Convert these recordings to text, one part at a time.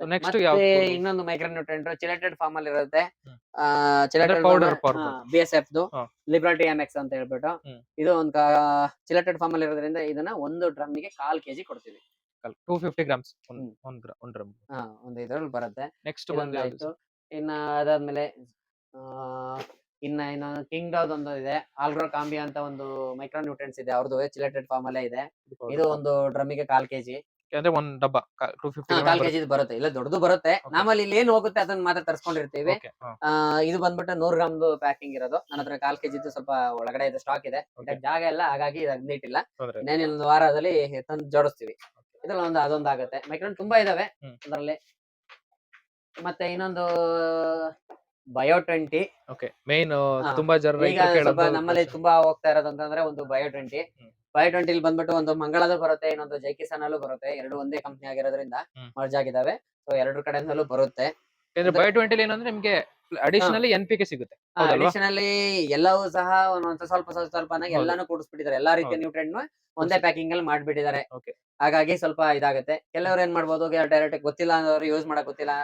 ಬರುತ್ತೆ ಮತ್ತೆ? ಇನ್ನೊಂದು ಮೈಕ್ರೋ ನ್ಯೂಟ್ರೆಂಟ್ ಚಿಲೆಟೆಡ್ ಫಾರ್ಮ್ ಅಲ್ಲಿ ಇರುತ್ತೆ. Chelated powder form. B S F ಹಾ. ಲಿಬ್ರಾಟಿ ಎಂ ಎಕ್ಸ್ ಅಂತ ಹೇಳ್ಬಿಟ್ಟು ಹ್ಮ್. ಇದು ಒಂದು ಚಿಲೆಟೆಡ್ ಫಾರ್ಮ್ ಅಲ್ಲಿ ಇರೋದ್ರಿಂದ ಇದನ್ನ ಒಂದು ಡ್ರಮ್ಗೆ ಕಾಲ್ ಕೆಜಿ ಕೊಡ್ತೀವಿ ಟೂ ಫಿಫ್ಟಿ ಗ್ರಾಮ್ಸ್ ಒಂದ್ ಹ್ಮ್. ಒಂದ್ ಗ್ರಾ- ಒಂದ್ ಡ್ರಮ್ ಹಾ ಒಂದು ಇದ್ರಲ್ಲಿ ಬರುತ್ತೆ ನೆಕ್ಸ್ಟ್ ಇದೊಂದು ಬಂದು ಆಯ್ತು ಇನ್ನ ಅದಾದ್ಮೇಲೆ ಆ, ಇನ್ನ ಇನ್ನೊಂದು ಕಿಂಗ್ ಡೌದ್ ಒಂದು ಇದೆ ಆಲ್ಗ್ರೋ ಕಾಂಬಿ ಅಂತ ಒಂದು ಮೈಕ್ರೋ ನ್ಯೂಟ್ರೆಂಟ್ಸ್ ಇದೆ ಅವ್ರದ್ದು ಚಿಲೆಟೆಡ್ ಫಾರ್ಮ್ ಅಲ್ಲೇ ಇದೆ ಇದು ಒಂದು ಡ್ರಮ್ಮಿಗೆ ಕಾಲ್ ಕೆಜಿ ಅಂದ್ರೆ ಒಂದ್ ಡಬ್ಬ ಟೂ ಫಿಫ್ಟಿ ಕಾಲ್ ಕೆಜಿ ಬರುತ್ತೆ. ಇಲ್ಲ ದೊಡ್ಡದು ಬರುತ್ತೆ. ನಮ್ಮಲ್ಲಿ ಇಲ್ಲಿ ಏನ್ ಹೋಗುತ್ತೆ ಅದನ್ನ ಮಾತ್ರ ತರ್ಸ್ಕೊಂಡಿರ್ತೀವಿ. ಆ, ಇದು ಬಂದ್ಬಿಟ್ಟು ನೂರ್ ಗ್ರಾಮ್ ಪ್ಯಾಕಿಂಗ್ ಇರೋದು. ನನ್ನ ಹತ್ರ ಕಾಲ್ ಕೆಜಿದು ಸ್ವಲ್ಪ ಒಳಗಡೆ ಇದೆ ಸ್ಟಾಕ್ ಇದೆ. Okay. ಜಾಗ ಎಲ್ಲ ಹಾಗಾಗಿ ಇಟ್ಟಿಲ್ಲ ಇನ್ನೇನು ಒಂದು ವಾರದಲ್ಲಿ ತಂದು ಜೋಡಿಸ್ತೀವಿ. ಇದ್ರಲ್ಲಿ ಒಂದು ಅದೊಂದು ಆಗುತ್ತೆ. ಮೈಕ್ರೋನ್ ತುಂಬಾ ಇದಾವೆ ಹ್ಮ್. ಅದರಲ್ಲಿ. ಮತ್ತೆ ಇನ್ನೊಂದು ಬಯೋ ಟ್ವೆಂಟಿ ಓಕೆ ಮೇನ್ ತುಂಬಾ ಜನ ಈಗ ಸ್ವಲ್ಪ ನಮ್ಮಲ್ಲಿ ತುಂಬಾ ಹೋಗ್ತಾ ಇರೋದು ಅಂತಂದ್ರೆ ಒಂದು ಬಯೋ ಟ್ವೆಂಟಿ ಹ್ಮ್. ಬಯೋ ಟ್ವೆಂಟಿಲಿ ಬಂದ್ಬಿಟ್ಟು ಒಂದು ಮಂಗಳದ ಬರುತ್ತೆ ಇನ್ನೊಂದು ಜೈಕಿಸನ್ ಅಲ್ಲೂ ಬರುತ್ತೆ ಎರಡು ಒಂದೇ ಕಂಪ್ನಿ ಆಗಿರೋದ್ರಿಂದ. ಮರ್ಜ್ ಆಗಿದಾವೆ ಸೊ ಎರಡು ಕಡೆಯಿಂದಲೂ ಬರುತ್ತೆ ಬೈ ಟ್ವೆಂಟಿ ಏನಂದ್ರೆ ನಿಮ್ಗೆ ಅಡಿಷನಲಿ ಎನ್ ಪಿ ಕೆ ಸಿಗುತ್ತೆ? ಅಡಿಷನಲಿ ಎಲ್ಲವೂ ಸಹ ಒಂದೊಂದ್ ಸ್ವಲ್ಪ ಸ್ವಲ್ಪ ಸ್ವಲ್ಪ. ಎಲ್ಲಾನು ಕೂಡಿಸ್ಬಿಟ್ಟಿದ್ದಾರೆ ಎಲ್ಲಾ ರೀತಿಯ. ನ್ಯೂಟ್ರೆಂಟ್ ಒಂದೇ ಪ್ಯಾಕಿಂಗ್ ಅಲ್ಲಿ ಮಾಡ್ಬಿಟ್ಟಿದ್ದಾರೆ. ಹಾಗಾಗಿ ಸ್ವಲ್ಪ ಇದಾಗುತ್ತೆ ಕೆಲವರು ಏನ್ ಮಾಡ್ಬೋದು ಡೈರೆಕ್ಟ್ ಗೊತ್ತಿಲ್ಲ ಅನ್ನೋರು ಯೂಸ್ ಮಾಡಕ್ ಗೊತ್ತಿಲ್ಲ.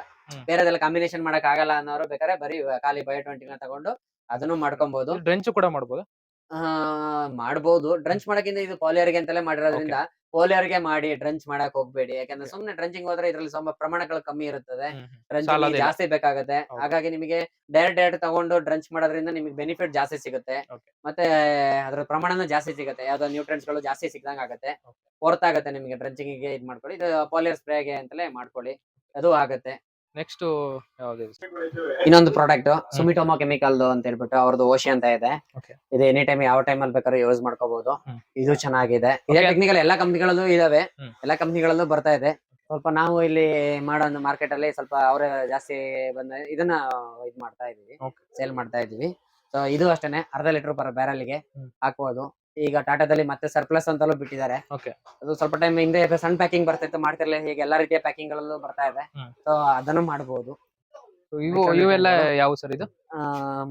ಬೇರೆದೆಲ್ಲ ಕಾಂಬಿನೇಷನ್ ಮಾಡಕ್ ಆಗಲ್ಲ ಅನ್ನೋರು ಬೇಕಾದ್ರೆ ಬರೀ ಖಾಲಿ ಬಯೋ ಟ್ವೆಂಟಿನ ತಗೊಂಡು ಅದನ್ನು ಮಾಡ್ಕೊಬಹುದು ಡ್ರೆಂಚ್ ಕೂಡ ಮಾಡ್ಬೋದು ಆ, ಮಾಡ್ಬೋದು. ಡ್ರಂಚ್ ಮಾಡಕ್ಕಿಂತ ಇದು ಪೋಲಿಯರ್ಗೆ ಅಂತಲೇ ಮಾಡಿರೋದ್ರಿಂದ ಪೋಲಿಯರ್ಗೆ ಮಾಡಿ ಡ್ರಂಚ್ ಮಾಡಕ್ ಹೋಗ್ಬೇಡಿ. ಯಾಕಂದ್ರೆ ಸುಮ್ನೆ ಡ್ರಂಚಿಂಗ್ ಹೋದ್ರೆ ಇದ್ರಲ್ಲಿ ಸ್ವಲ್ಪ ಪ್ರಮಾಣಗಳು ಕಮ್ಮಿ ಇರುತ್ತದೆ. ಡ್ರಂಚಿಂಗ್ ಸಾಲೋದಿಲ್ಲ. ಜಾಸ್ತಿ ಬೇಕಾಗುತ್ತೆ. ಹಾಗಾಗಿ ನಿಮಗೆ ಡೈರೆಕ್ಟ್ ಡೈರೆಕ್ಟ್ ತಗೊಂಡು ಡ್ರಂಚ್ ಮಾಡೋದ್ರಿಂದ ನಿಮಗೆ ಬೆನಿಫಿಟ್ ಜಾಸ್ತಿ ಸಿಗುತ್ತೆ. ಮತ್ತೆ ಅದ್ರ ಪ್ರಮಾಣನೂ ಜಾಸ್ತಿ ಸಿಗುತ್ತೆ. ಯಾವ್ದೋ ನ್ಯೂಟ್ರೆಂಟ್ಸ್ಗಳು ಜಾಸ್ತಿ ಸಿಕ್ದಂಗ್ ಆಗುತ್ತೆ. ಹೊರತಾಗತ್ತೆ ಹೊರತಾಗುತ್ತೆ ನಿಮಗೆ ಡ್ರಂಚಿಂಗ್ಗೆ ಇದ್ ಮಾಡ್ಕೊಳ್ಳಿ ಇದು ಪಾಲಿಯರ್ ಸ್ಪ್ರೇಗೆ ಅಂತಲೇ ಮಾಡ್ಕೊಳ್ಳಿ. ಅದು ಆಗುತ್ತೆ. ನೆಕ್ಸ್ಟ್ ಯಾವ್ದು ಇನ್ನೊಂದು ಪ್ರಾಡಕ್ಟ್ ಸುಮಿಟೋಮೋ ಕೆಮಿಕಲ್ ಅಂತ ಹೇಳ್ಬಿಟ್ಟು ಅವ್ರದ್ದು ಓಶಿ ಅಂತ ಇದೆ Okay. ಇದು ಎನಿ ಟೈಮ್ ಯಾವ ಟೈಮ್ ಅಲ್ಲಿ ಬೇಕಾದ್ರೂ ಯೂಸ್ ಮಾಡ್ಕೋಬಹುದು ಹ್ಮ್. ಇದು ಚೆನ್ನಾಗಿದೆ ಇದೇ Okay. ಟೆಕ್ನಿಕಲ್ ಎಲ್ಲಾ ಕಂಪ್ನಿಗಳಲ್ಲೂ ಇದಾವೆ ಹ್ಮ್. ಎಲ್ಲಾ ಕಂಪ್ನಿಗಳಲ್ಲೂ ಬರ್ತಾ ಇದೆ ಸ್ವಲ್ಪ ನಾವು ಇಲ್ಲಿ ಮಾಡೋ ಒಂದು ಮಾರ್ಕೆಟ್ ಅಲ್ಲಿ ಸ್ವಲ್ಪ ಅವರೇ ಜಾಸ್ತಿ ಬಂದ ಇದನ್ನ ಇದ್ ಮಾಡ್ತಾ ಇದೀವಿ Okay. ಸೇಲ್ ಮಾಡ್ತಾ ಇದೀವಿ ಸೊ ಇದು ಅಷ್ಟೇನೆ ಅರ್ಧ ಲೀಟರ್ ಪರ್ ಬ್ಯಾರಲ್ಗೆ ಹ್ಮ್. ಹಾಕ್ಬೋದು ಈಗ ಟಾಟಾದಲ್ಲಿ ಮತ್ತೆ ಸರ್ಪ್ಲಸ್ ಅಂತಲೂ ಬಿಟ್ಟಿದ್ದಾರೆ. ಅದು ಸ್ವಲ್ಪ ಟೈಮ್ ಹಿಂದೆ ಸಣ್ಣ ಪ್ಯಾಕಿಂಗ್ ಬರ್ತಿತ್ತು ಮಾಡ್ತಿರ್ಲಿಲ್ಲ. ಹೀಗೆ ಎಲ್ಲಾ ರೀತಿಯ ಪ್ಯಾಕಿಂಗ್ ಗಳಲ್ಲೂ ಬರ್ತಾ ಇದೆ. ಸೊ ಅದನ್ನು ಮಾಡಬಹುದು ಇವು ಇವೆಲ್ಲ ಯಾವ ಸರ್ ಇದು?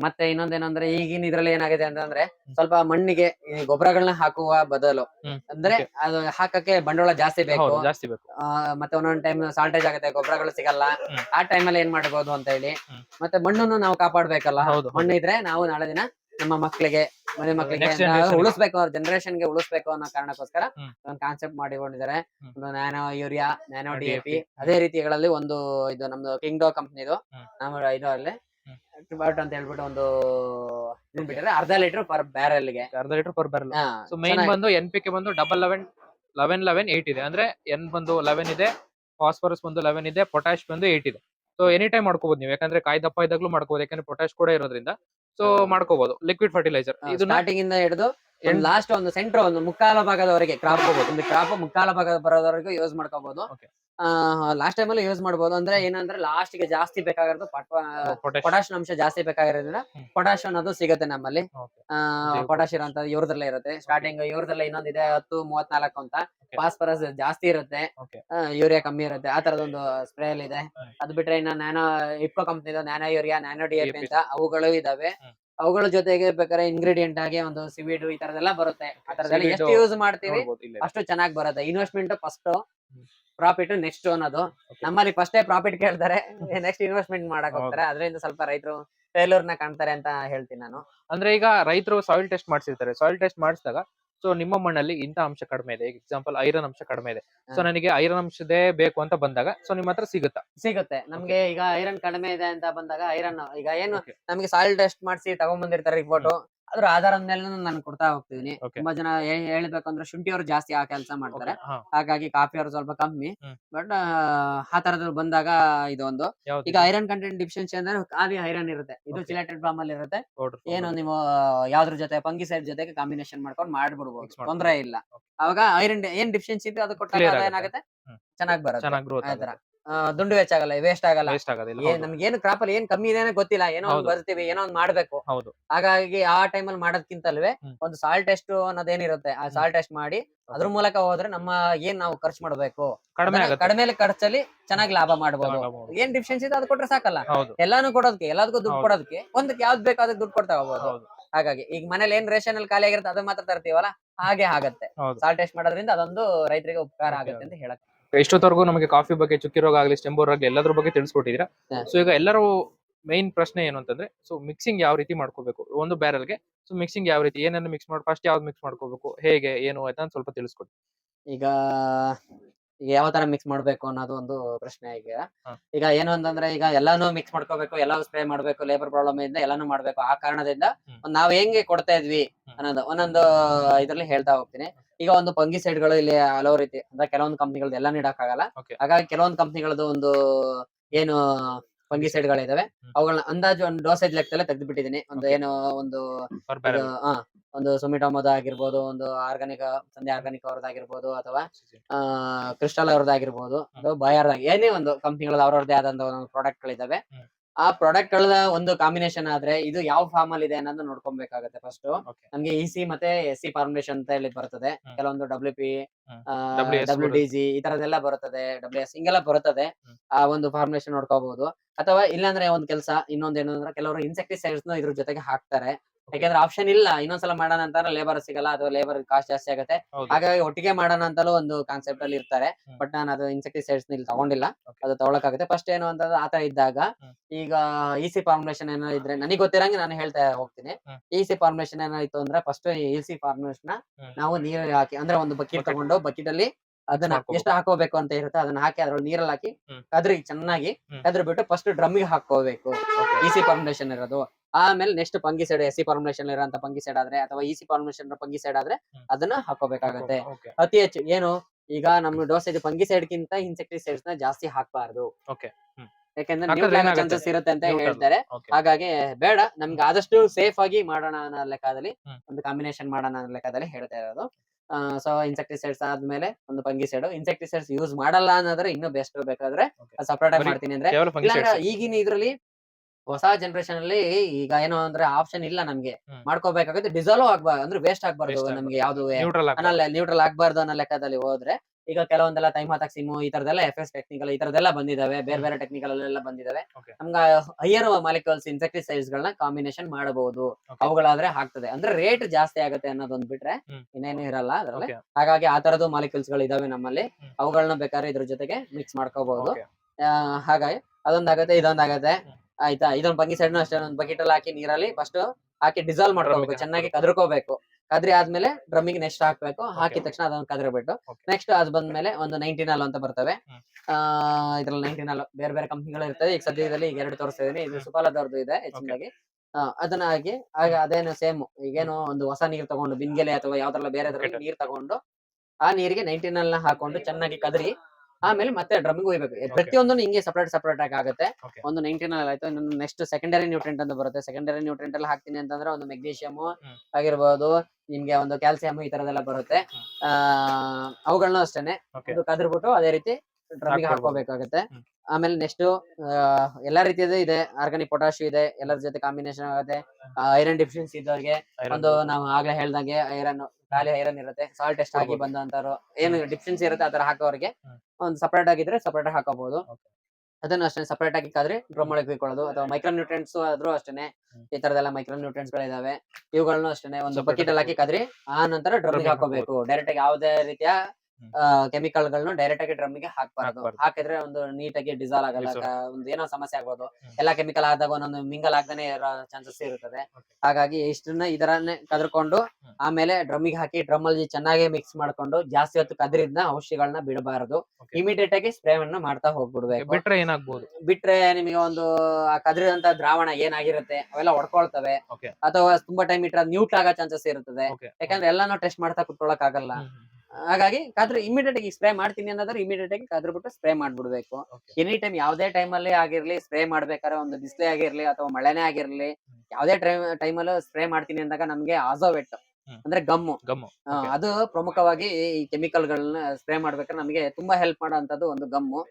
ಮತ್ತೆ ಇನ್ನೊಂದೇನಂದ್ರೆ ಈಗಿನ ಇದ್ರಲ್ಲಿ ಏನಾಗಿದೆ ಅಂತಂದ್ರೆ ಸ್ವಲ್ಪ ಮಣ್ಣಿಗೆ ಗೊಬ್ಬರಗಳನ್ನ ಹಾಕುವ ಬದಲು. ಅಂದ್ರೆ ಅದು ಹಾಕಕ್ಕೆ ಬಂಡವಾಳ ಜಾಸ್ತಿ ಬೇಕು. ಜಾಸ್ತಿ ಬೇಕು. ಮತ್ತೆ ಒಂದೊಂದ್ ಟೈಮ್ ಸಾಲ್ಟೇಜ್ ಆಗುತ್ತೆ ಗೊಬ್ಬರಗಳು ಸಿಗಲ್ಲ. ಆ ಟೈಮಲ್ಲಿ ಏನ್ ಮಾಡಬಹುದು ಅಂತ ಹೇಳಿ. ಮತ್ತೆ ಮಣ್ಣನ್ನು ನಾವು ಕಾಪಾಡ್ಬೇಕಲ್ಲ. ಮಣ್ಣು ಇದ್ರೆ ನಾವು ನಾಳೆ ದಿನ ನಮ್ಮ ಮಕ್ಕಳಿಗೆ ಮನೆ ಮಕ್ಕಳಿಗೆ ಉಳಿಸ್ಬೇಕು ಅವ್ರ ಜನರೇಷನ್ಗೆ ಉಳಿಸ್ಬೇಕು ಅನ್ನೋ ಕಾರಣಕ್ಕೋಸ್ಕರ. ಒಂದು ಕಾನ್ಸೆಪ್ಟ್ ಮಾಡಿಕೊಂಡಿದ್ದಾರೆ. ಒಂದು nano urea nano D P. ಅದೇ ರೀತಿಗಳಲ್ಲಿ ಒಂದು ಇದು ನಮ್ದು ಕಿಂಗ್ಡೋ ಕಂಪ್ನಿದು ಇದು. ನಮ್ಮ ಇದು ಅಲ್ಲಿ ಬಟ್ ಅಂತ ಹೇಳ್ಬಿಟ್ಟು ಒಂದು ಬಿಟ್ಟರೆ ಅರ್ಧ ಲೀಟರ್ ಪರ್ ಬ್ಯಾರಲ್ಗೆ ಅರ್ಧ litre per barrel so main ಬಂದು ಎನ್ ಪಿ ಕೆ ಬಂದು double eleven eleven eleven eight ಇದೆ. ಅಂದ್ರೆ ಎನ್ ಬಂದು ಲೆವೆನ್ ಇದೆ ಫಾಸ್ಫರಸ್ ಬಂದು ಲೆವೆನ್ ಇದೆ ಪೊಟ್ಯಾಶ್ ಬಂದು ಏಟ್ ಇದೆ. ಸೊ ಎನಿ ಟೈಮ್ ಮಾಡ್ಕೋಬಹುದು ನೀವು. ಯಾಕಂದ್ರೆ ಕಾಯ್ದಪ್ಪ ಇದ್ದಾಗ್ಲೂ ಮಾಡ್ಕೋಬಹುದು ಯಾಕಂದ್ರೆ ಪೊಟ್ಯಾಶ್ ಕೂಡ ಇರೋದ್ರಿಂದ. ಸೊ ಹೌದು. ಮಾಡ್ಕೋಬಹುದು ಲಿಕ್ವಿಡ್ ಫರ್ಟಿಲೈಸರ್ ಇದು ಸ್ಟಾರ್ಟಿಂಗ್ ಇಂದ ಹಿಡಿದು ಲಾಸ್ಟ್ ಒಂದು ಸೆಂಟರ್ ಒಂದು ಮುಕ್ಕಾಲ ಭಾಗದವರೆಗೆ ಕ್ರಾಪ್ ಒಂದು ಕ್ರಾಪ್ ಮುಕ್ಕಾಲ ಭಾಗದ ಬರೋದವರೆಗೂ ಯೂಸ್ ಮಾಡ್ಕೋಬಹುದು. ಲಾಸ್ಟ್ ಟೈಮ್ ಅಲ್ಲಿ ಯೂಸ್ ಮಾಡಬಹುದು ಅಂದ್ರೆ ಏನಂದ್ರೆ ಲಾಸ್ಟ್ಗೆ ಜಾಸ್ತಿ ಬೇಕಾಗಿರೋದು ಪೊಟಾಷಿಯಂ ಅಂಶ ಜಾಸ್ತಿ ಬೇಕಾಗಿರೋದ್ರಿಂದ. ಪೊಟಾಶ್ ಅನ್ನೋದು ಸಿಗುತ್ತೆ ನಮ್ಮಲ್ಲಿ. ಪೊಟಾಶ್ ಇರೋಂತ ಇವ್ರದಲ್ಲೇ ಇರುತ್ತೆ. ಸ್ಟಾರ್ಟಿಂಗ್ ಇವ್ರದಲ್ಲೇ ಇನ್ನೊಂದಿದೆ ಹತ್ತು ಮೂವತ್ನಾಲ್ಕು ಅಂತ. ಫಾಸ್ಫರಸ್ ಜಾಸ್ತಿ ಇರುತ್ತೆ. ಯೂರಿಯಾ ಕಮ್ಮಿ ಇರುತ್ತೆ. ಆ ತರದೊಂದು ಸ್ಪ್ರೇ ಅಲ್ಲಿ ಇದೆ. ಅದ್ ಬಿಟ್ರೆ ಇನ್ನ ನ್ಯಾನೋ ಇಪ್ಕೋ ಕಂಪ್ನಿದು nano urea nano D DAP. ಅಂತ ಅವುಗಳು ಇದಾವೆ. ಅವುಗಳ ಜೊತೆಗೆ ಬೇಕಾದ್ರೆ ಇಂಗ್ರೀಡಿಯಂಟ್ ಆಗಿ ಒಂದು ಸಿವಿಡ್ ಈ ತರದೆಲ್ಲ ಬರುತ್ತೆ. ಆ ತರದಲ್ಲಿ ಎಷ್ಟು ಯೂಸ್ ಮಾಡ್ತೀವಿ ಅಷ್ಟು ಚೆನ್ನಾಗಿ ಬರುತ್ತೆ. ಇನ್ವೆಸ್ಟ್ಮೆಂಟ್ ಫಸ್ಟ್ ಪ್ರಾಫಿಟ್ ನೆಕ್ಸ್ಟ್ ಅನ್ನೋದು. ನಮ್ಮಲ್ಲಿ ಫಸ್ಟೇ ಪ್ರಾಫಿಟ್ ಕೇಳ್ತಾರೆ ನೆಕ್ಸ್ಟ್ ಇನ್ವೆಸ್ಟ್ಮೆಂಟ್ ಮಾಡಕ್ ಹೋಗ್ತಾರೆ. ಅದರಿಂದ ಸ್ವಲ್ಪ ರೈತರು ಫೇಲ್ಯೂರ್ನ ಕಾಣ್ತಾರೆ ಅಂತ ಹೇಳ್ತೀನಿ ನಾನು. ಅಂದ್ರೆ ಈಗ ರೈತರು ಸಾಯಿಲ್ ಟೆಸ್ಟ್ ಮಾಡ್ಸಿರ್ತಾರೆ. ಸಾಯಿಲ್ ಟೆಸ್ಟ್ ಮಾಡಿಸಿದಾಗ ಸೊ ನಿಮ್ಮ ಮಣ್ಣಲ್ಲಿ ಇಂಥ ಅಂಶ ಕಡಿಮೆ ಇದೆ. ಎಕ್ಸಾಂಪಲ್ ಐರನ್ ಅಂಶ ಕಡಿಮೆ ಇದೆ. ಸೊ ನನಗೆ ಐರನ್ ಅಂಶದೇ ಬೇಕು ಅಂತ ಬಂದಾಗ ಸೊ ನಿಮ್ಮ ಹತ್ರ ಸಿಗುತ್ತಾ? ಸಿಗುತ್ತೆ. ನಮ್ಗೆ ಈಗ ಐರನ್ ಕಡಿಮೆ ಇದೆ ಅಂತ ಬಂದಾಗ ಐರನ್ ಈಗ ಏನು. ನಮ್ಗೆ ಸಾಯಿಲ್ ಟೆಸ್ಟ್ ಮಾಡಿಸಿ ತಗೊಂಡ್ಬಂದಿರ್ತಾರೆ ರಿಪೋರ್ಟ್ ಅದ್ರ ಆಧಾರದ ಮೇಲೆ ನಾನು ಕೊಡ್ತಾ ಹೋಗ್ತಿದೀನಿ. Okay. ತುಂಬಾ ಜನ ಹೇ- ಹೇಳ್ಬೇಕು ಅಂದ್ರೆ ಶುಂಠಿ ಅವರು ಜಾಸ್ತಿ ಆ ಕೆಲಸ ಮಾಡ್ತಾರೆ. ಹಾ. ಹಾಗಾಗಿ ಕಾಫಿ ಅವರು ಸ್ವಲ್ಪ ಕಮ್ಮಿ. ಹ್ಮ್. ಬಟ್ ಆ ತರದ್ ಬಂದಾಗ ಇದೊಂದು. ಯಾವ್ದು ಈಗ ಐರನ್ ಕಂಟೆಂಟ್ ಡಿಫಿಷಿಯನ್ಸಿ ಅಂದ್ರೆ ಖಾಲಿ ಐರನ್ ಇರುತ್ತೆ. ಇದು Okay. ಚಿಲೆಟೆಡ್ ಫಾರ್ಮ್ ಅಲ್ಲಿ ಇರುತ್ತೆ. Powder ಏನು ನೀವು ಯಾವ್ದ್ರ ಜೊತೆ ಪಂಗಿ ಫಂಗಿಸೈಡ್ ಜೊತೆಗೆ ಕಾಂಬಿನೇಷನ್ ಮಾಡ್ಕೊಂಡು Mix ಮಾಡ್ಬೋದು. ತೊಂದ್ರೆ ಇಲ್ಲ. ಅವಾಗ ಐರನ್ ಏನ್ ಡಿಫಿಷಿಯನ್ಸಿ ಇತ್ತು ಅದು ಕೊಟ್ಟಾಗ Clear ಅದು ಆಗುತ್ತೆ. ಏನಾಗುತ್ತೆ ಹ್ಮ್. ಚೆನ್ನಾಗಿ ಬರುತ್ತೆ. ಚೆನ್ನಾಗಿ ಗ್ರೋತ್ ಆ ತರ ಆ, ದುಂಡು ವೆಚ್ಚ ಆಗಲ್ಲ ವೇಸ್ಟ್ ಆಗಲ್ಲ. ವೇಸ್ಟ್ ಆಗೋದಿಲ್ಲ ಏನ್ ನಮ್ಗೆ ಏನು ಕ್ರಾಪ್ ಅಲ್ಲಿ ಏನ್ ಕಮ್ಮಿ ಇದೆ ಗೊತ್ತಿಲ್ಲ ಏನೋ ಒಂದ್ ಬರ್ತೀವಿ ಏನೋ ಒಂದ್ ಮಾಡ್ಬೇಕು. ಹೌದು. ಹಾಗಾಗಿ ಆ ಟೈಮ್ ಅಲ್ಲಿ ಮಾಡೋದ್ಕಿಂತಲ್ವೇ. ಒಂದು ಸಾಲ್ಟ್ ಟೆಸ್ಟ್ ಅನ್ನೋದೇನಿರುತ್ತೆ ಆ ಸಾಲ್ಟ್ ಟೆಸ್ಟ್ ಮಾಡಿ ಅದ್ರ ಮೂಲಕ ಹೋದ್ರೆ ನಮ್ಮ ಏನ್ ನಾವು ಖರ್ಚು ಮಾಡ್ಬೇಕು? ಕಡಿಮೆ ಖರ್ಚಲ್ಲಿ ಚೆನ್ನಾಗಿ ಲಾಭ ಮಾಡ್ಬೋದು. ಏನ್ ಡಿಫ್ರೆನ್ಸ್ ಇದೆ ಅದು ಕೊಟ್ರೆ ಸಾಕಲ್ಲ. ಎಲ್ಲಾನು ಕೊಡೋದಕ್ಕೆ ಎಲ್ಲದಕ್ಕೂ ದುಡ್ಡು. ಕೊಡೋದಕ್ಕೆ ಒಂದಕ್ಕೆ ಯಾವ್ದು ಬೇಕು ಅದಕ್ಕೆ ದುಡ್ಡು ಕೊಡ್ತಾ ಹೋಗ್ಬೋದು. ಹಾಗಾಗಿ ಈಗ ಮನೇಲಿ ಏನ್ ರೇಷನ್ ಅಲ್ಲಿ ಖಾಲಿ ಆಗಿರುತ್ತೆ ಅದು ಮಾತ್ರ ತರ್ತೀವಲ್ಲ ಹಾಗೆ ಆಗತ್ತೆ. ಸಾಲ್ಟ್ ಟೆಸ್ಟ್ ಮಾಡೋದ್ರಿಂದ ಅದೊಂದು ರೈತರಿಗೆ ಉಪಕಾರ ಆಗುತ್ತೆ ಅಂತ ಹೇಳಕ್ ಇಷ್ಟೊತ್ತವರೆಗೂ ನಮಗೆ ಕಾಫಿ ಬಗ್ಗೆ ಚುಕ್ಕಿ ರೋಗ ಆಗಲಿ ಸ್ಟೆಂಬೋರ್ ಆಗಲಿ ಎಲ್ಲದ್ರ ಬಗ್ಗೆ ತಿಳಿಸ್ಕೊಟ್ಟಿದ್ದೀರಾ. ಸೊ ಈಗ ಎಲ್ಲರೂ ಮೈನ್ ಪ್ರಶ್ನೆ ಏನು ಅಂತಂದ್ರೆ ಸೊ ಮಿಕ್ಸಿಂಗ್ ಯಾವ ರೀತಿ ಮಾಡ್ಕೋಬೇಕು? ಒಂದು ಬ್ಯಾರಲ್ಗೆ ಸೊ ಮಿಕ್ಸಿಂಗ್ ಯಾವ ರೀತಿ ಏನೇನು ಮಿಕ್ಸ್ ಮಾಡಿ ಫಸ್ಟ್ ಯಾವ್ದು ಮಿಕ್ಸ್ ಮಾಡ್ಕೋಬೇಕು? ಹೇಗೆ ಏನು ಆಯ್ತಾ ಅಂತ ಸ್ವಲ್ಪ ತಿಳಿಸ್ಕೊಡಿ. ಈಗ ಈಗ ಯಾವ ತರ ಮಿಕ್ಸ್ ಮಾಡ್ಬೇಕು ಅನ್ನೋದು ಒಂದು ಪ್ರಶ್ನೆ ಈಗ ಈಗ ಏನು ಅಂತಂದ್ರೆ ಈಗ ಎಲ್ಲಾನು ಮಿಕ್ಸ್ ಮಾಡ್ಕೋಬೇಕು ಎಲ್ಲಾನು ಸ್ಪ್ರೇ ಮಾಡ್ಬೇಕು ಲೇಬರ್ ಪ್ರಾಬ್ಲಮ್ ಇಂದ ಎಲ್ಲಾನು ಮಾಡ್ಬೇಕು. ಆ ಕಾರಣದಿಂದ ನಾವ್ ಹೆಂಗೆ ಕೊಡ್ತಾ ಇದ್ವಿ. ಅನ್ನೋದು ಒಂದೊಂದು ಇದ್ರಲ್ಲಿ ಹೇಳ್ತಾ ಹೋಗ್ತೀನಿ. ಈಗ ಒಂದು ಪಂಗಿ ಗಳು ಇಲ್ಲಿ ಹಲವು ರೀತಿ ಅಂದ್ರೆ ಕೆಲವೊಂದು ಕಂಪ್ನಿಗಳದ್ದು ಎಲ್ಲ ನೀಡಕ್ ಆಗಲ್ಲ ಹಾಗಾಗಿ ಕೆಲವೊಂದು ಕಂಪ್ನಿಗಳದ್ದು ಒಂದು ಏನು ಪಂಗಿ ಗಳಿದಾವೆ. ಅವುಗಳನ್ನ ಅಂದಾಜು ಒಂದು ಡೋಸೇಜ್ ಲೆಕ್ಕದಲ್ಲೇ ತೆಗೆದು ಬಿಟ್ಟಿದ್ದೀನಿ ಒಂದು. ಏನು ಒಂದು ಇದು, ಆ, ಒಂದು ಸುಮಿಟೋಮೋದ ಆಗಿರ್ಬೋದು ಒಂದು ಆರ್ಗಾನಿಕ್ ಸಂಧ್ಯಾ ಆರ್ಗಾನಿಕ್ ಅವ್ರದ್ದಾಗಿರ್ಬೋದು ಅಥವಾ ಆ ಕ್ರಿಸ್ಟಲ್ ಅವ್ರದ್ದಾಗಿರ್ಬೋದು ಅಥವಾ ಏನೇ ಒಂದು ಕಂಪ್ನಿಗಳಲ್ಲಿ ಅವ್ರವ್ರದ್ದೇ ಆದಂತ ಒಂದು ಪ್ರಾಡಕ್ಟ್ ಗಳಿದಾವೆ ಹ್ಮ್. ಆ ಪ್ರಾಡಕ್ಟ್ಗಳ ಒಂದು ಕಾಂಬಿನೇಷನ್ ಆದ್ರೆ ಇದು ಯಾವ ಫಾರ್ಮ್ ಅಲ್ಲಿ ಇದೆ ಅನ್ನೋದು ನೋಡ್ಕೊಬೇಕಾಗತ್ತೆ ಫಸ್ಟ್. ನಮ್ಗೆ ಇ ಸಿ ಮತ್ತೆ ಎಸ್ ಸಿ ಫಾರ್ಮುಲೇಷನ್ ಅಂತ ಹೇಳಿ ಬರ್ತದೆ. ಕೆಲವೊಂದು W P W D G ಈ ತರದೆಲ್ಲ ಬರುತ್ತದೆ ಡಬ್ಲ್ಯೂ ಎಸ್ ಹಿಂಗೆಲ್ಲ ಬರುತ್ತದೆ ಆ ಒಂದು ಫಾರ್ಮುಲೇಷನ್ ನೋಡ್ಕೋಬಹುದು ಅಥವಾ ಇಲ್ಲಾಂದ್ರೆ ಒಂದ್ ಕೆಲಸ ಇನ್ನೊಂದ್ ಏನಂದ್ರೆ ಅಂದ್ರೆ ಕೆಲವರು ಇನ್ಸೆಕ್ಟಿಸೈಡ್ಸ್ನ ಇದ್ರ ಜೊತೆಗೆ ಹಾಕ್ತಾರೆ. ಯಾಕಂದ್ರೆ ಆಪ್ಷನ್ ಇಲ್ಲ ಇನ್ನೊಂದ್ಸಲ ಮಾಡೋಣ ಅಂತಾರೆ ಲೇಬರ್ ಸಿಗಲ್ಲ ಅಥವಾ ಲೇಬರ್ ಕಾಸ್ಟ್ ಜಾಸ್ತಿ ಆಗುತ್ತೆ. ಹಾಗಾಗಿ ಒಟ್ಟಿಗೆ ಮಾಡೋಣ ಅಂತಲೂ ಒಂದು ಕಾನ್ಸೆಪ್ಟ್ ಅಲ್ಲಿ ಇರ್ತಾರೆ. ಬಟ್ ನಾನು ಅದು ಇನ್ಸೆಕ್ಟಿಸೈಡ್ಸ್ ಇಲ್ಲಿ ತಗೊಂಡಿಲ್ಲ. ಅದು ತಗೊಳಕಾಗುತ್ತೆ ಫಸ್ಟ್ ಏನು ಅಂತಂದ್ರೆ ಆತರ ಇದ್ದಾಗ ಈಗ ಇ ಸಿ ಫಾರ್ಮುಲೇಷನ್ ಏನೋ ಇದ್ರೆ ನನಗೆ ಗೊತ್ತಿರಂಗೆ ನಾನು ಹೇಳ್ತಾ ಹೋಗ್ತೀನಿ. ಇಸಿ ಇ ಸಿ ಫಾರ್ಮುಲೇಷನ್ ಏನಾಯ್ತು ಅಂದ್ರೆ ಫಸ್ಟ್ ಇ ಸಿ ಫಾರ್ಮುಲೇಷನ್. ನಾವು ನೀರಲ್ಲಿ ಹಾಕಿ ಅಂದ್ರೆ ಒಂದು ಬಕೆಟ್ ತಗೊಂಡು ಬಕೆಟ್ ಅಲ್ಲಿ ಅದನ್ನ ಎಷ್ಟು ಹಾಕೋಬೇಕು ಅಂತ ಇರುತ್ತೆ ಅದನ್ನ ಹಾಕಿ ಅದ್ರಲ್ಲಿ ನೀರಲ್ಲಿ ಹಾಕಿ. ಕದ್ರಿ ಚೆನ್ನಾಗಿ ಕದ್ರ ಬಿಟ್ಟು ಫಸ್ಟ್ ಡ್ರಮ್ಗೆ ಹಾಕೋಬೇಕು ಇಸಿ ಇ ಸಿ ಫಾರ್ಮುಲೇಷನ್ ಇರೋದು. ಆಮೇಲೆ next fungicide C formulation ಇರೋಂತ ಪಂಗಿಸೈಡ್ ಆದ್ರೆ ಅಥವಾ ಇಸಿ ಸಿ ಪಂಗಿ ಸೈಡ್ ಆದ್ರೆ ಅದನ್ನ ಹಾಕೋಬೇಕಾಗತ್ತೆ ಅತಿ ಹೆಚ್ಚು ಏನು? ಈಗ ನಮ್ಮ ಡೋಸೇಜ್ ಫಂಗಿಸೈಡ್ ಗಿಂತ ಇನ್ಸೆಕ್ಟಿಸೈಡ್ಸ್ನ ಜಾಸ್ತಿ ಹಾಕಬಾರ್ದು. ಯಾಕಂದ್ರೆ ಚಾನ್ಸಸ್ ಇರುತ್ತೆ ಅಂತ ಹೇಳ್ತಾರೆ. ಹಾಗಾಗಿ ಬೇಡ ನಮ್ಗೆ ಆದಷ್ಟು ಸೇಫ್ ಆಗಿ ಮಾಡೋಣ ಅನ್ನೋ ಲೆಕ್ಕದಲ್ಲಿ ಒಂದು ಕಾಂಬಿನೇಷನ್ ಮಾಡೋಣ ಅನ್ನೋ ಲೆಕ್ಕದಲ್ಲಿ ಹೇಳ್ತಾ ಇರೋದು. ಸೊ ಇನ್ಸೆಕ್ಟಿಸೈಡ್ಸ್ ಆದ್ಮೇಲೆ ಒಂದು ಫಂಗಿಸೈಡ್ ಇನ್ಸೆಕ್ಟಿಸೈಡ್ಸ್ ಯೂಸ್ ಮಾಡಲ್ಲ ಅನ್ನೋದ್ರೆ ಇನ್ನೂ ಬೆಸ್ಟ್ ಬೇಕಾದ್ರೆ ಸಪ್ರೇಟ್ ಆಗಿ ಮಾಡ್ತೀನಿ ಅಂದ್ರೆ ಇಲ್ಲಾಂದ್ರೆ ಈಗಿನ ಇದ್ರಲ್ಲಿ ಹೊಸ ಜನರೇಷನ್ ಅಲ್ಲಿ ಈಗ ಏನೋ ಅಂದ್ರೆ ಆಪ್ಷನ್ ಇಲ್ಲ ನಮ್ಗೆ. ಮಾಡ್ಕೋಬೇಕಾಗುತ್ತೆ ಡಿಸಾಲ್ವ್ ಆಗ್ಬಾರ್ದು ಅಂದ್ರೆ ವೇಸ್ಟ್ ಆಗ್ಬಾರ್ದು ನಮ್ಗೆ ಯಾವ್ದು ನ್ಯೂಟ್ರಲ್ ಆಗ್ಬಾರ್ದು ಅನ್ನೋ ಲೆಕ್ಕದಲ್ಲಿ ಹೋದ್ರೆ ಈಗ ಕೆಲವೊಂದೆಲ್ಲ ಟೈಮ್ ಸಿಮ್ ಈ ತರದೆಲ್ಲ ಎಫ್ ಎಸ್ ಟೆಕ್ನಿಕಲ್ ಈ ತರದೆಲ್ಲ ಬಂದಿದಾವೆ. ಬೇರೆ ಬೇರೆ ಟೆಕ್ನಿಕಲ್ ಎಲ್ಲ ಬಂದಿದಾವೆ. ನಮ್ಗೆ ಹೈಯರ್ ಮಾಲಿಕ್ಯೂಲ್ಸ್ ಇನ್ಸೆಕ್ಟಿಸೈಡ್ಸ್ ಗಳನ್ನ ಕಾಂಬಿನೇಷನ್ ಮಾಡಬಹುದು. ಅವುಗಳಾದ್ರೆ ಆಗ್ತದೆ. ಅಂದ್ರೆ ರೇಟ್ ಜಾಸ್ತಿ ಆಗುತ್ತೆ ಅನ್ನೋದೊಂದ್ ಬಿಟ್ರೆ. ಇನ್ನೇನು ಇರಲ್ಲ ಅದ್ರಲ್ಲಿ. ಹಾಗಾಗಿ ಆ ತರದ್ದು ಮಾಲಿಕ್ಯೂಲ್ಸ್ಗಳು ಇದಾವೆ ನಮ್ಮಲ್ಲಿ. ಅವುಗಳನ್ನ ಬೇಕಾದ್ರೆ ಇದ್ರ ಜೊತೆಗೆ ಮಿಕ್ಸ್ ಮಾಡ್ಕೋಬಹುದು. ಹಾಗಾಗಿ ಅದೊಂದಾಗತ್ತೆ ಇದೊಂದಾಗತ್ತೆ. ಆಯ್ತಾ? ಇದೊಂದ್ ಬಗ್ಗಿ ಸೈಡ್ ಅಷ್ಟೇ. ಒಂದ್ ಬಕೆಟ್ ಅಲ್ಲಿ ಹಾಕಿ ನೀರಲ್ಲಿ ಫಸ್ಟ್ ಹಾಕಿ ಡಿಸಾಲ್ವ್ ಮಾಡ್ಕೋಬೇಕು. ಚೆನ್ನಾಗಿ. ಕದ್ರಕೋಬೇಕು. ಕದ್ರಿ ಆದ್ಮೇಲೆ ಡ್ರಮ್ಮಿಗೆ ನೆಕ್ಸ್ಟ್ ಹಾಕ್ಬೇಕು. ಹಾಕಿದ ತಕ್ಷಣ ಅದನ್ನ ಕದ್ರಬಿಟ್ಟು. ನೆಕ್ಸ್ಟ್ ನೆಕ್ಸ್ಟ್ ಅದ್ ಬಂದ್ಮೇಲೆ ಒಂದು ನೈನ್ಟೀನ್ ಅಂತ ಬರ್ತವೆ. ಆ ಇದ್ರಲ್ಲಿ ನೈನ್ಟೀನ್ ಬೇರೆ ಬೇರೆ ಕಂಪ್ನಿಗಳು ಇರ್ತವೆ ಈಗ ಸದ್ಯದಲ್ಲಿ ಈಗ ಎರಡು ತೋರಿಸ್ತಾ ಇದೀನಿ. ಇದು ಸುಪಾಲದವ್ರದ್ದು ಇದೆ ಹೆಚ್ಚಿನಾಗಿ ಅದನ್ನ ಹಾಕಿ ಆಗ ಅದೇನು ಸೇಮ್ ಈಗೇನು ಒಂದು ಹೊಸ ನೀರ್ ತಗೊಂಡು ಬಿಂಗೆಲೆ ಅಥವಾ ಯಾವ್ದ್ರಲ್ಲ ಬೇರೆ. ನೀರ್ ತಗೊಂಡು ಆ ನೀರಿಗೆ ನೈನ್ಟೀನ್ನ ಹಾಕೊಂಡು ಚೆನ್ನಾಗಿ ಕದ್ರಿ. ಆಮೇಲೆ ಮತ್ತೆ ಡ್ರಮ್ಗೆ ಹೋಗ್ಬೇಕು ಪ್ರತಿಯೊಂದು ಹಿಂಗೆ ಸಪರೇಟ್ ಸಪರೇಟ್ ಆಗಿ ಆಗುತ್ತೆ. ಒಂದು ನೈನ್ಟೀನ್ ಅಲ್ಲಿ ಆಯ್ತು ನೆಕ್ಸ್ಟ್ ಸೆಕೆಂಡರಿ ನ್ಯೂಟ್ರೆಂಟ್ ಅಂತ ಬರುತ್ತೆ. ಸೆಕೆಂಡರಿ ನ್ಯೂಟ್ರೆಂಟ್ ಅಲ್ಲಿ ಹಾಕ್ತೀನಿ ಅಂತಂದ್ರೆ ಒಂದು ಮೆಗ್ನೀಷಿಯಮ್. ಆಗಿರ್ಬೋದು ನಿಮ್ಗೆ ಒಂದು ಕ್ಯಾಲ್ಸಿಯಂ ಈ ತರದೆಲ್ಲ ಬರುತ್ತೆ. ಆ ಅವುಗಳನ್ನ ಅಷ್ಟೇನೆ. ಕದ್ರಬಿಟ್ಟು ಅದೇ ರೀತಿ ಡ್ರಮ್ಗೆ. ಹಾಕೋಬೇಕಾಗುತ್ತೆ. ಆಮೇಲೆ ನೆಕ್ಸ್ಟ್ ಎಲ್ಲಾ ರೀತಿಯದು ಇದೆ. ಆರ್ಗಾನಿಕ್ ಪೊಟಾಶ್ ಇದೆ ಎಲ್ಲರ ಜೊತೆ ಕಾಂಬಿನೇಷನ್ ಆಗುತ್ತೆ. ಐರನ್ ಡಿಫಿಷಿಯನ್ಸಿ ಇದ್ದವ್ರಿಗೆ ಒಂದು ನಾವು ಆಗ್ಲೇ ಹೇಳ್ದಂಗೆ ಐರನ್ ಖಾಲಿ ಐರನ್ ಇರುತ್ತೆ. ಸಾಲ್ಟ್ ಎಷ್ಟು ಆಗಿ ಬಂದಂತವ್ರು. ಬಂದಂತಾರು ಏನು ಡಿಫಿಷಿಯನ್ಸಿ ಇರುತ್ತೆ ಆತರ ಹಾಕೋರಿಗೆ. ಒಂದು ಸಪರೇಟ್ ಆಗಿದ್ರೆ ಸಪರೇಟ್ ಹಾಕೋಬಹುದು ಅದನ್ನು ಅಷ್ಟೇ ಸಪರೇಟ್ ಆಗಿ ಕಾದ್ರೆ ಡ್ರಮ್ ಒಳಗೆ ಬೀಳ್ಕೊಳ್ಳೋದು ಅಥವಾ ಮೈಕ್ರೋ ನ್ಯೂಟ್ರೆಂಟ್ಸ್ ಆದ್ರೂ ಅಷ್ಟೇನೆ ಈ ತರದೆಲ್ಲ ಮೈಕ್ರೋ ನ್ಯೂಟ್ರೆಂಟ್ಸ್ ಗಳಿದಾವೆ. ಇವುಗಳನ್ನು ಅಷ್ಟೇ ಒಂದು ಬಕೆಟ್ ಅಲ್ಲಿ ಹಾಕಿ ಕಾದ್ರಿ ಆ ನಂತರ ಡ್ರಮ್ ಹಾಕೋಬೇಕು ಡೈರೆಕ್ಟ್ ಆಗಿ ಯಾವುದೇ ರೀತಿಯ. ಕೆಮಿಕಲ್ ಗಳನ್ನ ಡೈರೆಕ್ಟ್ ಆಗಿ ಡ್ರಮ್ಗೆ ಹಾಕ್ಬಾರ್ದು. ಹಾಕ್ಬಾರ್ದು. ಹಾಕಿದ್ರೆ ಒಂದು ನೀಟಾಗಿ ಡಿಸಾಲ್ ಆಗಲ್ಲ. ಒಂದು ಏನೋ ಸಮಸ್ಯೆ ಆಗ್ಬೋದು. ಎಲ್ಲಾ ಕೆಮಿಕಲ್ ಆದಾಗ ಒಂದೊಂದು ಮಿಂಗಲ್ ಆಗದೇ ಇರೋ ಚಾನ್ಸಸ್ ಇರುತ್ತದೆ. ಹಾಗಾಗಿ ಇಷ್ಟನ್ನ ಇದರನ್ನೇ ಕದ್ರಕೊಂಡು. ಆಮೇಲೆ ಡ್ರಮ್ಮಿಗೆ ಹಾಕಿ ಡ್ರಮ್ ಅಲ್ಲಿ ಚೆನ್ನಾಗಿ ಮಿಕ್ಸ್ ಮಾಡ್ಕೊಂಡು ಜಾಸ್ತಿ ಹೊತ್ತು ಕದ್ರಿದ್ನ ಔಷಧಿಗಳನ್ನ ಬಿಡಬಾರದು. ಇಮಿಡಿಯೇಟ್ ಆಗಿ ಸ್ಪ್ರೇ ಅನ್ನ ಮಾಡ್ತಾ ಹೋಗ್ಬಿಡ್ಬೇಕು. ಬಿಟ್ರೆ ಏನಾಗ್ಬೋದು? ಬಿಟ್ರೆ ನಿಮಗೆ ಒಂದು ಆ ಕದ್ರಿದಂತ ದ್ರಾವಣ ಏನಾಗಿರುತ್ತೆ ಅವೆಲ್ಲ ಹೊಡ್ಕೊಳ್ತವೆ ಅಥವಾ ತುಂಬಾ ಟೈಮ್ ಇಟ್ರೆ ನ್ಯೂಟ್ ಆಗೋ ಚಾನ್ಸಸ್ ಇರುತ್ತದೆ. ಯಾಕಂದ್ರೆ ಎಲ್ಲಾನು ಟೆಸ್ಟ್ ಮಾಡ್ತಾ ಕುತ್ಕೊಳಕ್ ಆಗಲ್ಲ ಹಾಗಾಗಿ ಕಾದ್ರೆ ಇಮಿಡಿಯೇಟ್ ಆಗಿ ಸ್ಪ್ರೇ ಮಾಡ್ತೀನಿ ಅನ್ನೋದ್ರೆ ಇಮಿಡಿಯೇಟ್ ಆಗಿ ಕಾದ್ರ ಬಿಟ್ಟು ಸ್ಪ್ರೇ ಮಾಡ್ಬಿಡ್ಬೇಕು. ಎನಿ ಟೈಮ್ ಯಾವ್ದೇ ಟೈಮ್ ಅಲ್ಲಿ ಆಗಿರ್ಲಿ ಸ್ಪ್ರೇ ಮಾಡ್ಬೇಕಾದ್ರೆ ಒಂದು ಬಿಸಿಲೇ ಆಗಿರ್ಲಿ ಅಥವಾ ಮಳೆನೇ ಆಗಿರ್ಲಿ ಯಾವ್ದೇ ಟೈಮ್ ಟೈಮಲ್ಲೂ ಸ್ಪ್ರೇ ಮಾಡ್ತೀನಿ ಅಂದಾಗ ನಮ್ಗೆ ಆಸೋವೆಟ್. ಅಂದ್ರೆ ಗಮ್ಮು. ಗಮ್ಮು. ಅದು ಪ್ರಮುಖವಾಗಿ ಈ ಕೆಮಿಕಲ್ ಗಳನ್ನ ಸ್ಪ್ರೇ ಮಾಡ್ಬೇಕಾದ್ರೆ ನಮಗೆ ತುಂಬಾ ಹೆಲ್ಪ್ ಮಾಡುವಂತದ್ದು ಒಂದು ಗಮ್ಮು.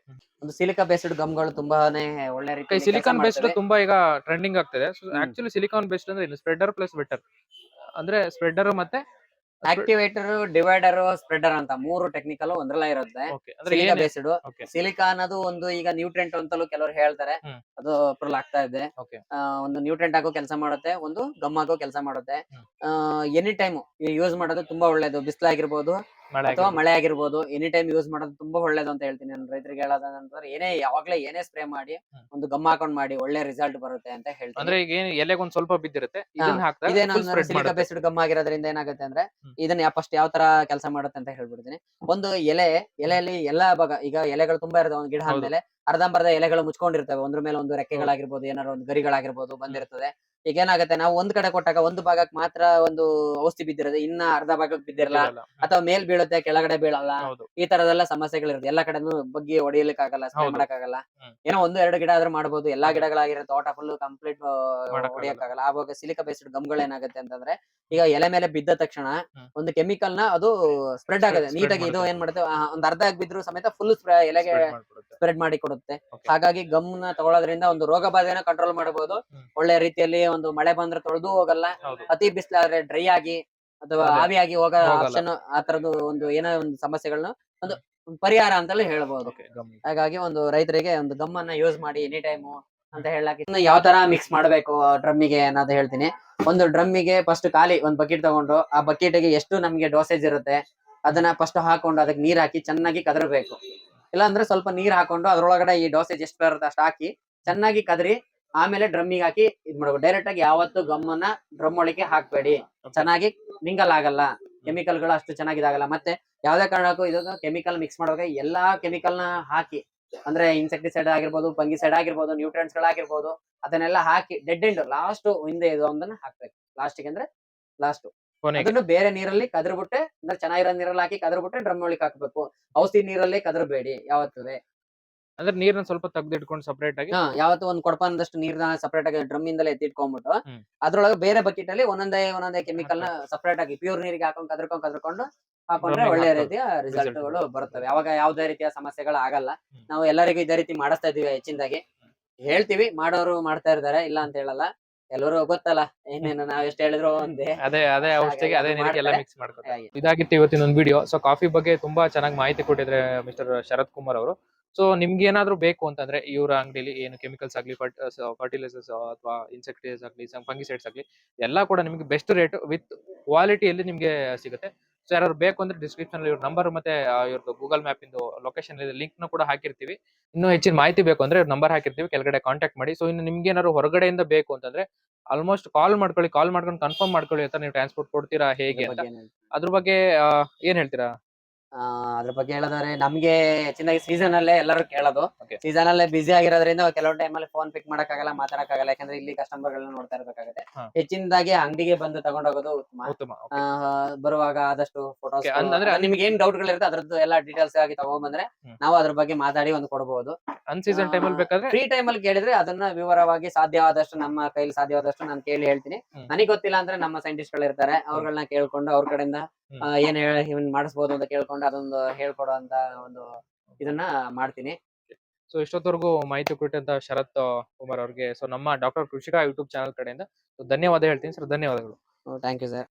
ಒಂದು ಸಿಲಿಕಾ ಬೇಸ್ಡ್ ಗಮ್ಗಳು ತುಂಬಾನೇ ಒಳ್ಳೆ ರೀತಿ ಸಿಲಿಕಾನ್ ಬೇಸ್ಡ್ ತುಂಬಾ ಈಗ ಟ್ರೆಂಡಿಂಗ್ ಆಗ್ತಿದೆ. ಆಕ್ಚುಲಿ ಸಿಲಿಕಾನ್ ಬೇಸ್ಡ್ ಅಂದ್ರೆ ಸ್ಪ್ರೆಡರ್ ಪ್ಲಸ್ ಬೆಟರ್ ಅಂದ್ರೆ ಸ್ಪ್ರೆಡರ್ ಮತ್ತೆ ಆಕ್ಟಿವೇಟರ್ ಡಿವೈಡರ್ ಸ್ಪ್ರೆಡರ್ ಅಂತ ಮೂರು ಟೆಕ್ನಿಕಲ್ ಒಂದ್ರಲ್ಲ ಇರುತ್ತೆ. ಸಿಲಿಕಾ ಬೇಸ್ಡ್ ಸಿಲಿಕಾ ಅನ್ನೋದು ಒಂದು ಈಗ ನ್ಯೂಟ್ರೆಂಟ್ ಅಂತಲೂ ಕೆಲವರು ಹೇಳ್ತಾರೆ. ಅದು ಪ್ರೂಲ್ ಆಗ್ತಾ ಇದೆ. ಒಂದು ನ್ಯೂಟ್ರೆಂಟ್ ಆಗೋ ಕೆಲಸ ಮಾಡುತ್ತೆ ಒಂದು ಗಮ್ ಆಗೋ ಕೆಲಸ ಮಾಡುತ್ತೆ. ಎನಿ ಟೈಮ್ ಯೂಸ್ ಮಾಡೋದು ತುಂಬಾ ಒಳ್ಳೇದು. ಬಿಸಿಲಾಗಿರ್ಬೋದು ಅಥವಾ. ಮಳೆ ಆಗಿರ್ಬೋದು ಎನಿ ಟೈಮ್ ಯೂಸ್ ಮಾಡೋದು ತುಂಬಾ ಒಳ್ಳೇದು ಅಂತ ಹೇಳ್ತೀನಿ ನಾನು ರೈತರಿಗೆ ಹೇಳೋದಂದ್ರೆ ಏನೇ ಯಾವಾಗ್ಲೇ ಏನೇ ಸ್ಪ್ರೇ ಮಾಡಿ ಒಂದು ಗಮ್ ಹಾಕೊಂಡ್ ಮಾಡಿ ಒಳ್ಳೆ ರಿಸಲ್ಟ್ ಬರುತ್ತೆ ಅಂತ ಹೇಳ್ತೀನಿ. ಅಂದ್ರೆ ಈಗ ಏನ್ ಎಲೆಗೆ ಒಂದ್ ಸ್ವಲ್ಪ ಬಿದ್ದಿರುತ್ತೆ ಇದನ್ನ ಸಿಲಿಕಾ ಬೇಸ್ಡ್ ಗಮ್ ಆಗಿರೋದ್ರಿಂದ ಏನಾಗುತ್ತೆ ಅಂದ್ರೆ. ಇದನ್ನ ಫಸ್ಟ್ ಯಾವ ತರ ಕೆಲಸ ಮಾಡುತ್ತೆ ಅಂತ ಹೇಳ್ಬಿಡ್ತೀನಿ. ಒಂದು ಎಲೆ ಎಲೆಯಲ್ಲಿ ಎಲ್ಲಾ ಭಾಗ ಈಗ ಎಲೆಗಳು ತುಂಬಾ ಇರ್ತವೆ ಒಂದು ಗಿಡ ಹೌದು. ಆದ್ಮೇಲೆ ಅರ್ಧಂಬರ್ಧ ಎಲೆಗಳು ಮುಚ್ಕೊಂಡಿರ್ತವೆ. ಒಂದ್ರ ಮೇಲೆ ಒಂದು ರೆಕ್ಕೆಗಳಾಗಿರ್ಬೋದು ಏನಾರ ಒಂದು ಗರಿಗಳಾಗಿರ್ಬೋದು ಬಂದಿರ್ತದೆ. ಈಗ ಏನಾಗುತ್ತೆ ನಾವು ಒಂದ್ ಕಡೆ ಕೊಟ್ಟಾಗ ಒಂದು ಭಾಗಕ್ಕೆ ಮಾತ್ರ ಒಂದು ಔಷಧಿ ಬಿದ್ದಿರೋದು ಇನ್ನ ಅರ್ಧ ಭಾಗಕ್ಕೆ ಬಿದ್ದಿರಲ್ಲ. ಅಥವಾ ಮೇಲ್ ಬೀಳುತ್ತೆ ಕೆಳಗಡೆ ಬೀಳಲ್ಲ. ಈ ತರದೆಲ್ಲ ಸಮಸ್ಯೆಗಳಿರುತ್ತೆ. ಎಲ್ಲಾ ಕಡೆನೂ ಬಗ್ಗೆ ಹೊಡೆಯಲಿಕ್ಕೆ ಆಗಲ್ಲ. ಮಾಡಕ್ಕಾಗಲ್ಲ. ಏನೋ ಒಂದು ಎರಡು ಗಿಡ ಆದ್ರೂ ಮಾಡಬಹುದು ಎಲ್ಲಾ. ಗಿಡಗಳಾಗಿರೋ ತೋಟ ಫುಲ್ ಕಂಪ್ಲೀಟ್. ಹೊಡಿಯಕ್ಕಾಗಲ್ಲ. ಆವಾಗ ಸಿಲಿಕಾ ಬೇಸ್ಡ್ ಗಮ್ಗಳು ಏನಾಗುತ್ತೆ ಅಂತಂದ್ರೆ ಈಗ ಎಲೆ ಮೇಲೆ ಬಿದ್ದ ತಕ್ಷಣ ಒಂದು ಕೆಮಿಕಲ್ನ ಅದು ಸ್ಪ್ರೆಡ್ ಆಗುತ್ತೆ. ನೀಟಾಗಿ ಇದು. ಏನ್ ಮಾಡುತ್ತೆ ಒಂದ್ ಅರ್ಧ ಬಿದ್ರು ಸಮೇತ ಫುಲ್ ಎಲೆಗೆ ಸ್ಪ್ರೆಡ್ ಮಾಡಿ ಕೊಡುತ್ತೆ. ಹಾಗಾಗಿ ಗಮ್ನ ತಗೊಳ್ಳೋದ್ರಿಂದ ಒಂದು ರೋಗ ಬಾಧೆನ ಕಂಟ್ರೋಲ್ ಮಾಡಬಹುದು ಒಳ್ಳೆ ರೀತಿಯಲ್ಲಿ ಒಂದು ಮಳೆ ಬಂದ್ರೆ ತೊಳೆದು ಹೋಗಲ್ಲ ಹೌದು ಅತಿ ಬಿಸಿಲಾದ್ರೆ ಡ್ರೈ ಆಗಿ ಅಥವಾ ಅದೇ. ಆವಿಯಾಗಿ ಹೋಗೋ ಹೋಗಲ್ಲ. ಆಪ್ಷನ್ ಆ ತರದ್ದು ಒಂದು ಏನೋ ಒಂದು ಸಮಸ್ಯೆಗಳನ್ನ ಒಂದು ಪರಿಹಾರ ಅಂತಲೇ ಹೇಳ್ಬೋದು ಗಮನಿ. ಹಾಗಾಗಿ ಒಂದು ರೈತರಿಗೆ ಒಂದು ಗಮ್ಮನ್ನ ಯೂಸ್ ಮಾಡಿ ಎನಿ ಟೈಮು ಅಂತ ಹೇಳಕ್ಕೆ ಇನ್ನು ಯಾವ ತರ ಮಿಕ್ಸ್ ಮಾಡಬೇಕು ಡ್ರಮ್ಮಿಗೆ ಅನ್ನೋದು ಹೇಳ್ತೀನಿ ಒಂದು ಡ್ರಮ್ಮಿಗೆ ಫಸ್ಟ್ ಖಾಲಿ ಒಂದು ಬಕೆಟ್ ತಗೊಂಡು ಆ ಬಕೆಟ್ಗೆ ಎಷ್ಟು ನಮ್ಗೆ ಡೋಸೇಜ್ ಇರುತ್ತೆ ಅದನ್ನ ಫಸ್ಟ್ ಹಾಕೊಂಡು ಅದಕ್ಕೆ ನೀರ್ ಹಾಕಿ ಚೆನ್ನಾಗಿ ಕದರ್ಬೇಕು ಇಲ್ಲ ಅಂದ್ರೆ ಸ್ವಲ್ಪ ನೀರ್ ಹಾಕೊಂಡು ಅದ್ರೊಳಗಡೆ ಈ ಡೋಸೇಜ್ ಎಷ್ಟು ಬರುತ್ತೆ ಅಷ್ಟು ಹಾಕಿ ಚೆನ್ನಾಗಿ ಕದರಿ ಆಮೇಲೆ ಡ್ರಮ್ಮಿಗೆ ಹಾಕಿ ಇದ್ ಮಾಡ್ಬೇಕು. ಡೈರೆಕ್ಟ್ ಆಗಿ ಯಾವತ್ತು ಗಮ್ಮನ್ನ ಡ್ರಮ್ ಒಳಗೆ ಹಾಕ್ಬೇಡಿ. ಚೆನ್ನಾಗಿ ಮಿಂಗಲ್ ಆಗಲ್ಲ. ಕೆಮಿಕಲ್ಗಳು ಅಷ್ಟು ಚೆನ್ನಾಗಿದಾಗಲ್ಲ ಮತ್ತೆ ಯಾವ್ದೇ ಕಾರಣಕ್ಕೂ ಇದು ಕೆಮಿಕಲ್ ಮಿಕ್ಸ್ ಮಾಡುವಾಗ ಎಲ್ಲಾ ಕೆಮಿಕಲ್ನ ಹಾಕಿ ಅಂದ್ರೆ ಇನ್ಸೆಕ್ಟಿಸೈಡ್ ಆಗಿರ್ಬೋದು ಫಂಗಿಸೈಡ್ ಆಗಿರ್ಬೋದು ನ್ಯೂಟ್ರಿಯೆಂಟ್ಸ್ ಗಳಾಗಿರ್ಬೋದು ಅದನ್ನೆಲ್ಲ ಹಾಕಿ ಡೆಡ್ ಎಂಡ್ ಲಾಸ್ಟ್ ಹಿಂದೆ ಇದು ಒಂದನ್ನ ಹಾಕ್ಬೇಕು. ಲಾಸ್ಟಿಗೆ ಅಂದ್ರೆ ಲಾಸ್ಟ್ ಅದನ್ನು ಬೇರೆ ನೀರಲ್ಲಿ ಕದ್ರಬಿಟ್ಟೆ ಅಂದ್ರೆ ಚೆನ್ನಾಗಿರೋ ನೀರಲ್ಲಿ ಹಾಕಿ ಕದ್ರಬಿಟ್ಟೆ ಡ್ರಮ್ ಒಳಗೆ ಹಾಕ್ಬೇಕು. ಔಷಧಿ ನೀರಲ್ಲಿ ಕದ್ರಬೇಡಿ ಯಾವತ್ತೂ ಅಂದ್ರೆ ನೀರನ್ನ ಸ್ವಲ್ಪ ತೆಗ್ದಿಟ್ಕೊಂಡು ಸಪರೇಟ್ ಆಗಿ ಹಾ ಯಾವತ್ತು ಒಂದ್ ಕೊಡಪಾನದಷ್ಟು ನೀರ್ನ ಸಪರೇಟ್ ಆಗಿ ಡ್ರಮ್ ಇಂದಲೇ ಎತ್ತಿಟ್ಕೊಂಡ್ಬಿಟ್ಟು ಹ್ಮ್. ಅದ್ರೊಳಗೆ ಬೇರೆ ಬಕೆಟ್ ಅಲ್ಲಿ ಒಂದೊಂದೇ ಒಂದೊಂದೇ ಕೆಮಿಕಲ್ನ ಸಪರೇಟ್ ಆಗಿ ಪ್ಯೂರ್ ನೀರಿಗೆ ಹಾಕೊಂಡ್ ಕದ್ರಕೊಂಡ್ ಕದ್ರಕೊಂಡು ಹಾಕೊಂಡ್ರೆ Drumming ಒಳ್ಳೆ. ರೀತಿಯ ರಿಸಲ್ಟ್ Result ಗಳು ಬರ್ತವೆ ಅವಾಗ ಯಾವ್ದೇ ರೀತಿಯ ಸಮಸ್ಯೆಗಳು ಆಗಲ್ಲ. ಹ್ಮ್. ನಾವು ಎಲ್ಲರಿಗೂ ಇದೇ ರೀತಿ ಮಾಡಿಸ್ತಾ ಇದೀವಿ ಹೆಚ್ಚಿನದಾಗಿ. ಹೇಳ್ತೀವಿ ಮಾಡೋರು ಮಾಡ್ತಾ ಇರ್ತಾರೆ ಇಲ್ಲ ಅಂತ ಹೇಳಲ್ಲ. ಎಲ್ಲರೂ ಗೊತ್ತಲ್ಲ ಏನೇನು ನಾವ್ ಎಷ್ಟು ಹೇಳಿದ್ರು ಒಂದೇ. ಅದೇ ಅದೇ ಔಷಧಿಗೆ ಅದೇ ನೀರಿಗೆ ಎಲ್ಲ ಮಿಕ್ಸ್ ಮಾಡ್ಕೊತಾರೆ. ಹಾಗೆ. ಇದಾಗಿತ್ತು ಇವತ್ತಿನ ಒಂದು ವಿಡಿಯೋ ಸೊ ಕಾಫಿ ಬಗ್ಗೆ ತುಂಬಾ ಚೆನ್ನಾಗಿ ಮಾಹಿತಿ ಕೊಟ್ಟಿದ್ರೆ ಮಿಸ್ಟರ್ ಶರತ್ ಕುಮಾರ್ ಅವರು. ಸೊ ನಿಮ್ಗೆ ಏನಾದ್ರು ಬೇಕು ಅಂತಂದ್ರೆ ಇವರ ಅಂಗಡಿಲಿ ಏನು ಕೆಮಿಕಲ್ಸ್ ಆಗ್ಲಿ ಫರ್ಟಿಲೈಸರ್ಸ್ ಅಥವಾ ಇನ್ಸೆಕ್ಟಿಸೈಡ್ಸ್ ಆಗ್ಲಿ ಫಂಗಿಸೈಡ್ಸ್ ಆಗ್ಲಿ ಎಲ್ಲ ಕೂಡ ನಿಮಗೆ ಬೆಸ್ಟ್ ರೇಟ್ ವಿತ್ ಕ್ವಾಲಿಟಿಯಲ್ಲಿ ನಿಮ್ಗೆ ಸಿಗುತ್ತೆ. ಸೊ ಯಾರು ಬೇಕು ಅಂದ್ರೆ ಡಿಸ್ಕ್ರಿಪ್ಷನ್ ಇವ್ರ ನಂಬರ್ ಮತ್ತೆ ಇವ್ರದ್ದು ಗೂಗಲ್ ಮ್ಯಾಪ್ ಇಂದು ಲೊಕೇಶನ್ ಲಿಂಕ್ನ ಕೂಡ ಹಾಕಿರ್ತೀವಿ. ಇನ್ನು ಹೆಚ್ಚಿನ ಮಾಹಿತಿ ಬೇಕು ಅಂದ್ರೆ ನಂಬರ್ ಹಾಕಿರ್ತೀವಿ ಕೆಳಗಡೆ ಕಾಂಟ್ಯಾಕ್ಟ್ ಮಾಡಿ. ಸೊ ಇನ್ನು ನಿಮ್ಗೆ ಏನಾದ್ರು ಹೊರಗಡೆಯಿಂದ ಬೇಕು ಅಂತಂದ್ರೆ ಆಲ್ಮೋಸ್ಟ್ ಕಾಲ್ ಮಾಡ್ಕೊಳ್ಳಿ ಕಾಲ್ ಮಾಡ್ಕೊಂಡು ಕನ್ಫರ್ಮ್ ಮಾಡ್ಕೊಳ್ಳಿ ಅಂತ ನೀವು ಟ್ರಾನ್ಸ್ಪೋರ್ಟ್ ಕೊಡ್ತೀರಾ ಹೇಗೆ ಅದ್ರ ಅಂತ. ಬಗ್ಗೆ ಏನ್ ಅದ್ರ ಬಗ್ಗೆ ಏನ್ ಹೇಳ್ತೀರಾ? ಅದ್ರ ಬಗ್ಗೆ ಹೇಳೋದಾದ್ರೆ ನಮ್ಗೆ ಹೆಚ್ಚಿನಾಗಿ ಸೀಸನ್ ಅಲ್ಲೇ ಎಲ್ಲರೂ ಕೇಳೋದು Okay. ಸೀಸನ್ ಅಲ್ಲೇ ಬಿಸಿ ಆಗಿರೋದ್ರಿಂದ ಟೈಮ್ ಅಲ್ಲಿ ಫೋನ್ ಪಿಕ್ ಮಾಡಕ್ಕಾಗಲ್ಲ ಮಾತಾಡಕ್ಕಾಗಲ್ಲ ಯಾಕಂದ್ರೆ ಇಲ್ಲಿ ಕಸ್ಟಮರ್ ಗಳನ್ನ ನೋಡ್ತಾ ಇರ್ಬೇಕಾಗುತ್ತೆ ಹಾ. ಹೆಚ್ಚಿನದಾಗಿ ಅಂಗಡಿಗೆ ಬಂದು ತಗೊಂಡೋಗೋದು ಉತ್ತಮ ಉತ್ತಮ ಆ, ಬರುವಾಗ ಆದಷ್ಟು ಫೋಟೋಸ್ Okay, ಅಂದ್- ಅಂದ್ರೆ ನಿಮ್ಗೆ ಏನ್ ಡೌಟ್ ಗಳಿರುತ್ತೆ ಅದ್ರದ್ದು ಎಲ್ಲ ಡೀಟೇಲ್ಸ್ ಆಗಿ ತಗೊಂಡ್ಬಂದ್ರೆ ಹ್ಮ್. ನಾವು ಅದ್ರ ಬಗ್ಗೆ ಮಾತಾಡಿ ಒಂದು ಕೊಡಬಹುದು ಅನ್ ಸೀಸನ್ ಅಲ್ಲಿ ಬೇಕಾದ್ರೆ ಫ್ರೀ ಟೈಮ್ ಅಲ್ಲಿ ಕೇಳಿದ್ರೆ ಅದನ್ನ ವಿವರವಾಗಿ ಸಾಧ್ಯವಾದಷ್ಟು ನಮ್ಮ ಕೈಲಿ ಸಾಧ್ಯವಾದಷ್ಟು ನಾನು ಕೇಳಿ ಹೇಳ್ತೀನಿ ಹ್ಮ್. ನನಗೆ ಗೊತ್ತಿಲ್ಲ ಅಂದ್ರೆ ನಮ್ಮ ಸೈಂಟಿಸ್ಟ್ಗಳು ಇರ್ತಾರೆ ಅವ್ರಗಳನ್ನ ಕೇಳ್ಕೊಂಡು ಅವ್ರ ಕಡೆಯಿಂದ ಏನ್ ಹೇಳ ಇವನ್ ಮಾಡಿಸ್ಬೋದು ಅಂತ ಕೇಳ್ಕೊಂಡು ಅದೊಂದು ಹೇಳ್ಕೊಡೋ ಅಂತ ಒಂದು ಇದನ್ನ ಮಾಡ್ತೀನಿ. ಸೊ ಇಷ್ಟೊತ್ತವರೆಗೂ ಮಾಹಿತಿ ಕೊಟ್ಟಂತ ಶರತ್ ಕುಮಾರ್ ಅವ್ರಿಗೆ. ಸೊ ನಮ್ಮ ಡಾಕ್ಟರ್ ಕೃಷಿಕ ಯೂಟ್ಯೂಬ್ ಚಾನಲ್ ಕಡೆಯಿಂದ. ಸೊ ಧನ್ಯವಾದ ಹೇಳ್ತೀನಿ ಸರ್. ಧನ್ಯವಾದಗಳು. Thank you sir.